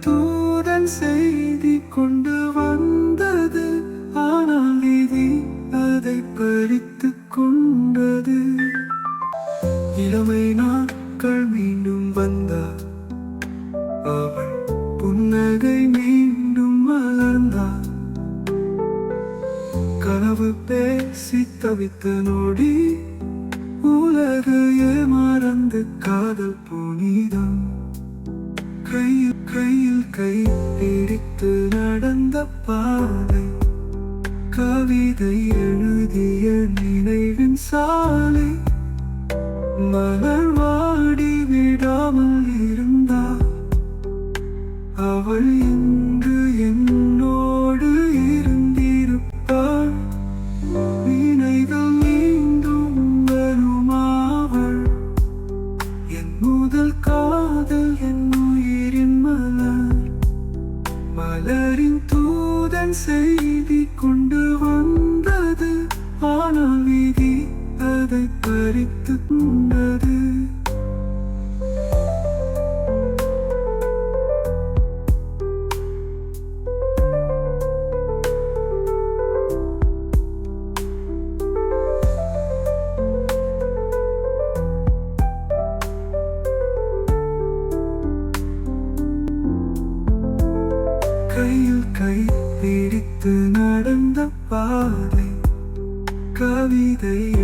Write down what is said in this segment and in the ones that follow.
தூரன் செய்தி கொண்டு வந்தது. ஆனால் விதி அதை பறித்து கொண்டது. இளமை நாட்கள் மீண்டும் வந்தார். அவள் புன்னகை மீண்டும் மலர்ந்தார். கனவு பேசி தவித்த நொடி உலகையே மறந்து காதல் புனிதம். கையில் கையில் கை பிடித்து நடந்த பாதை கவிதை எழுதிய நினைவின் சாலை மலர்வா dancing Hey.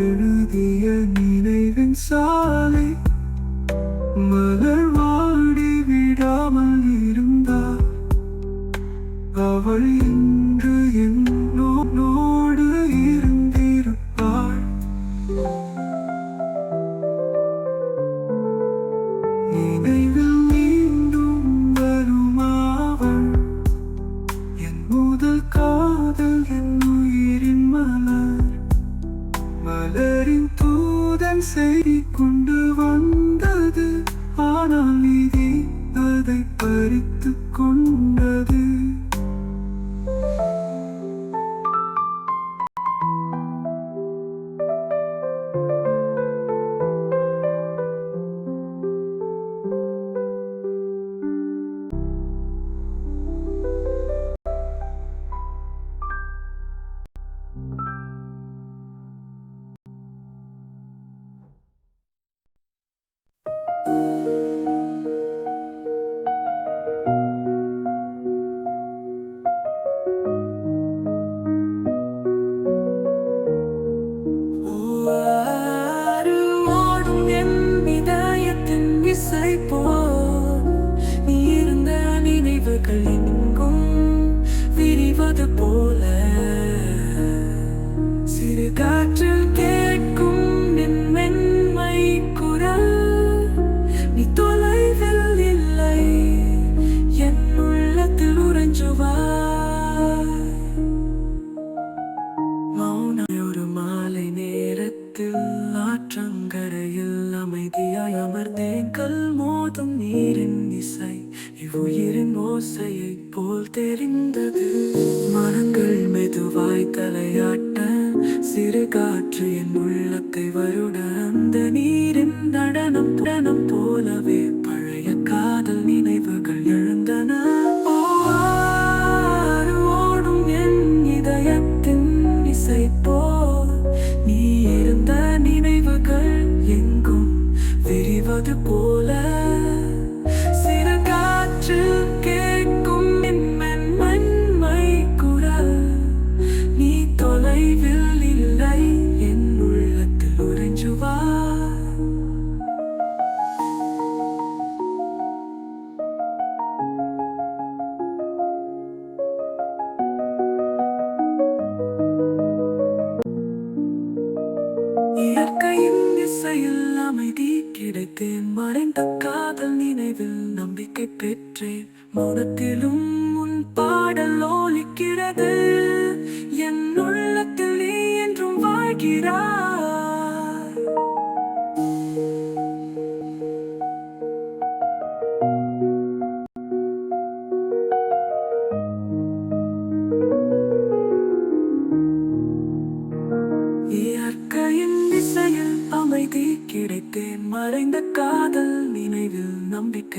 மறைந்த காதல் நினைவில் நம்பிக்கை பெற்றேன். மௌனத்திலும்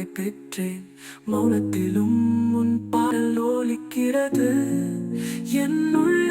நம்பிக்கை பெற்றேன் மௌனத்திலும் உன் பாடல் ஒலிக்கிறது. என்னுள்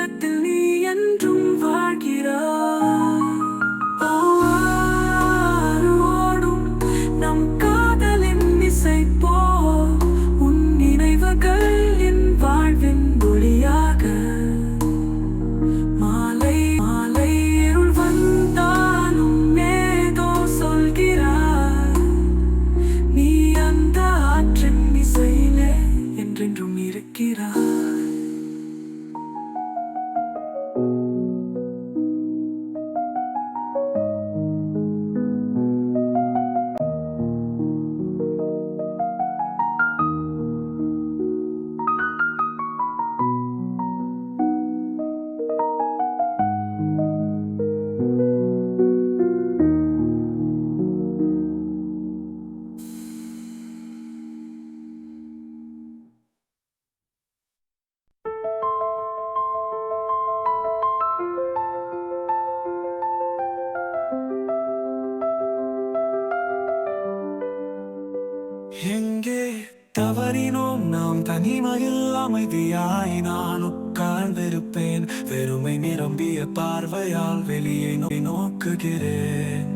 தவறினோம் நாம் தனிமையில் அமைதியாய் நான் உட்கார்ந்திருப்பேன். வெறுமை நிரம்பிய பார்வையால் வெளியே நோக்கி நோக்குகிறேன்.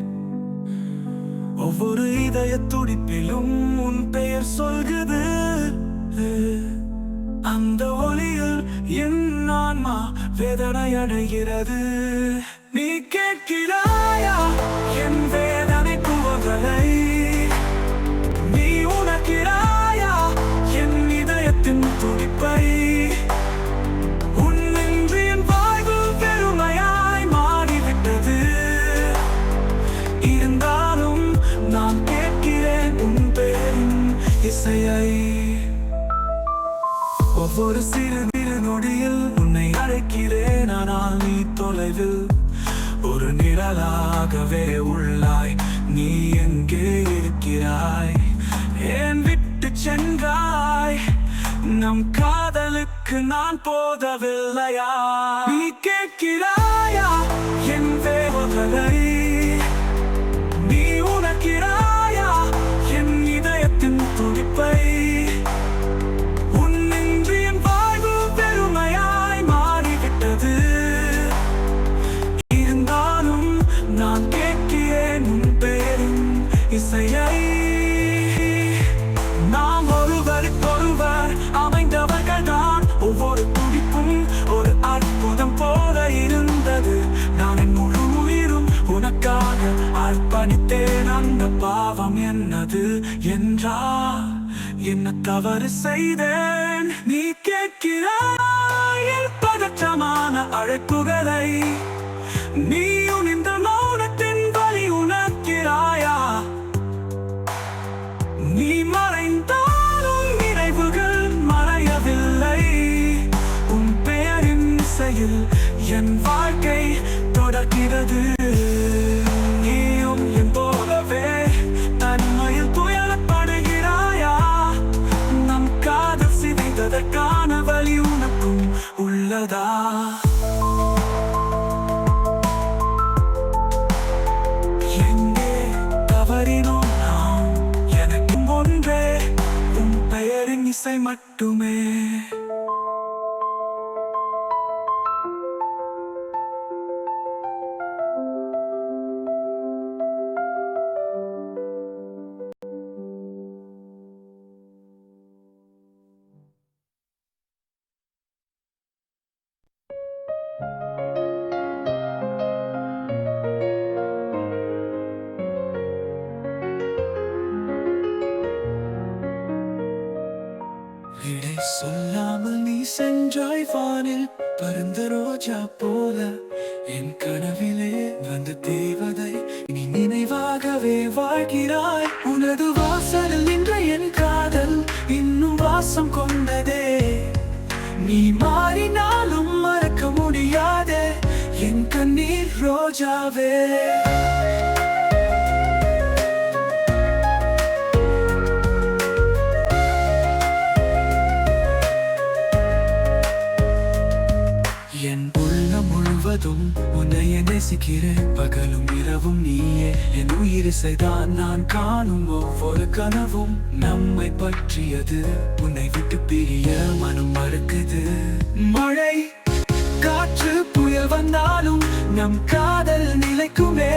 ஒவ்வொரு இதய துடிப்பிலும் உன் பெயர் சொல்கிறது. அந்த ஒளியில் என் ஆன்மா வேதனை அடைகிறது. நீ கேட்கிறாயா? என் வேதனை குவதலை ஒவ்வொரு சிறு சிறு நொடியில் உன்னை அழைக்கிறேன். ஆனால் நீ தொலைவில் ஒரு நிழலாகவே உள்ளாய். நீ எங்கே இருக்கிறாய்? ஏன் விட்டு சென்றாய்? நம் காதலுக்கு நான் போதவில்லையா? நீ கேட்கிறாயா? என் வேவகளை தவறு செய்தேன். நீ கேட்கிறாய் பதற்றமான அழைப்புகளை. மட்டுமே சென்றாய் வானில் பருந்த ரோஜா போல என் கனவிலே வந்த தேவதை நீ நினைவாகவே வாழ்கிறாய். உனது வாசலில் நின்ற என் காதல் இன்னும் வாசம் கொண்டதே. நீ மாறினாலும் மறக்க முடியாதே என் கண்ணீர் ரோஜாவே. நேசிக்கிறேன் பகலும் இரவும் நீயே. என் உயிர் இசைதான் நான் காணும் ஒவ்வொரு கனவும். நம்மை பற்றியது உன்னை விட்டு பிரிய மனம் மறுக்குது. மழை காற்று புயல் வந்தாலும் நம் காதல் நிலைக்குமே.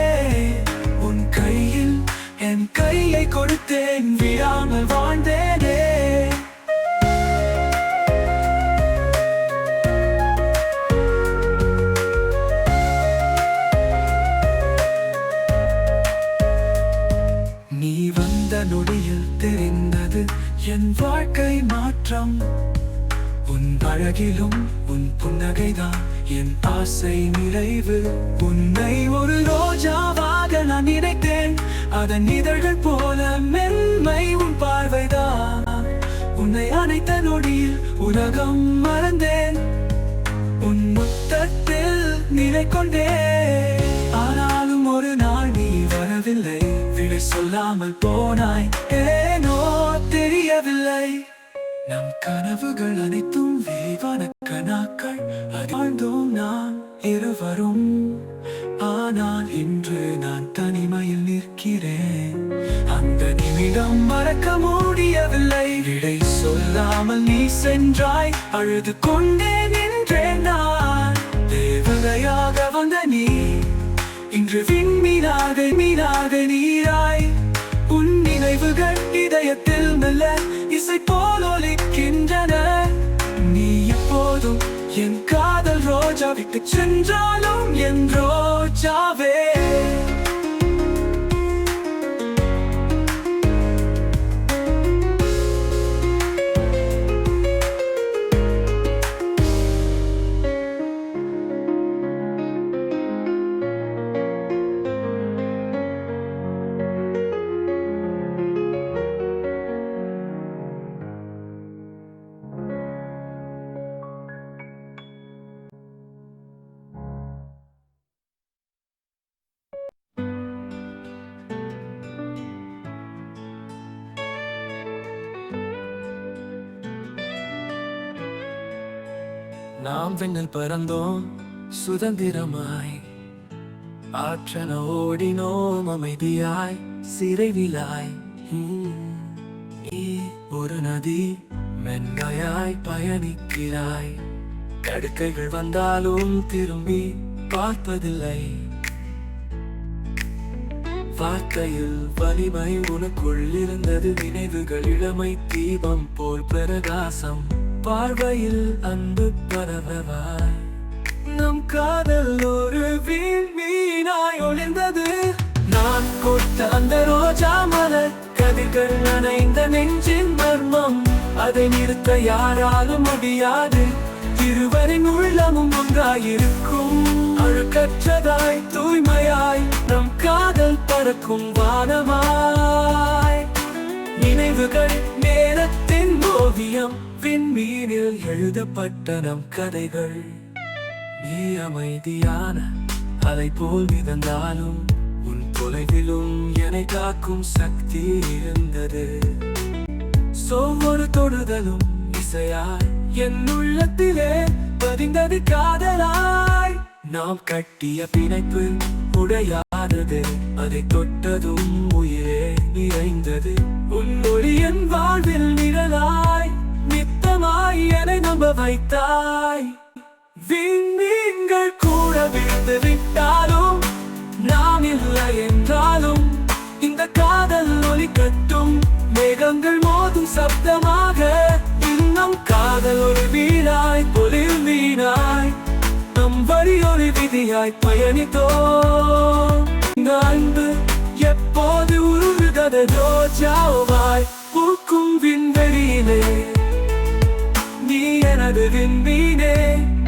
உன் கையில் என் கையை கொடுத்தேன் விடாமல் வாழ்ந்தேனே. நொடியில் தெரிந்தது என் வாழ்க்கை மாற்றம். உன் அழகிலும் உன் புன்னகைதான் என் ஆசை நிறைவு. உன்னை ஒரு ரோஜாவாக நான் நினைத்தேன். அதன் இதழ்கள் போல மென்மை உன் பார்வைதான். உன்னை அனைத்த நொடியில் உலகம் மறந்தேன். உன் முத்தத்தில் நிலை கொண்டேன் சொல்லாமல் போனாய். ஏனோ தெரியவில்லை. நம் கனவுகள் அனைத்தும் விரிவான கனாக்கள் அறிந்தோம் வாழ்ந்தோம் நான் இருவரும். ஆனால் இன்று நான் தனிமையில் நிற்கிறேன். அந்த நிமிடம் மறக்க முடியவில்லை. விடை சொல்லாமல் நீ சென்றாய். அழுது கொண்டே நின்றேன் நான். தேவதையாக வந்த நீ. இன்று விண்மீனாக மீனாக நீராய். உன் நினைவுகள் இதயத்தில் மெல்ல இசை போல் ஒலிக்கின்றன. நீ எப்போதும் என் காதல் ரோஜா விட்டு சென்றாலும் என் ரோஜாவே. நாம் விண்ணில் பறந்தோம் சுதந்திரமாய். ஆற்றன ஓடினோம் அமைதியாய் சிறைவிலாய். ஒரு நதி மென்மையாய் பயணிக்கிறாய். கடுக்கைகள் வந்தாலும் திரும்பி பார்ப்பதில்லை. வார்த்தையில் வலிமை உனக்குள் இருந்தது நினைவுகள் இளமை தீபம் போல் பிரகாசம். பார்வையில் அன்பு பரவவாய். நம் காதல் ஒரு மீனாய் ஒளிர்ந்தது. நான் கொடுத்த அந்த ரோஜா மலர் கதிர்கள் நனைந்த நெஞ்சின் மர்மம். அதை நிறுத்த யாராலும் முடியாது. இருவரின் உள்ளமும் ஒன்றாயிருக்கும். அழுக்கற்றதாய் தூய்மையாய் நம் காதல் பறக்கும் வானமாய். நினைவுகள் நேரத்தின் ஓவியம். விண்மீனில் எழுதப்பட்ட நம் கதைகள். நீ அமைதியான அதை போல் மிதந்தாலும் உன் தொலைவிலும் என்னை காக்கும் சக்தி இருந்தது. சோமொரு தொடுதலும் இசையாய் என் உள்ளத்திலே பதிந்தது காதலாய். நாம் கட்டிய பிணைப்பு உடையாதது அதை தொட்டதும் உயிரே நிறைந்தது. உன் மொழி என் வாழ்வில் நிழலாய். நித்தமாய் என்னை நம்ப வைத்தாய். விண்மீன்கள் கூட விழுந்து விட்டாலும் நாம் இல்லை என்றாலும் இந்த காதல் ஒலி கட்டும் மேகங்கள் மோதும் சப்தமாக இன்னும் காதல் ஒரு வீணாய் பொலில் வீணாய் நம் வழி ஒரு விதியாய் பயணித்தோ அன்பு எப்போது உருகுதது ஜாவா. Sevinmine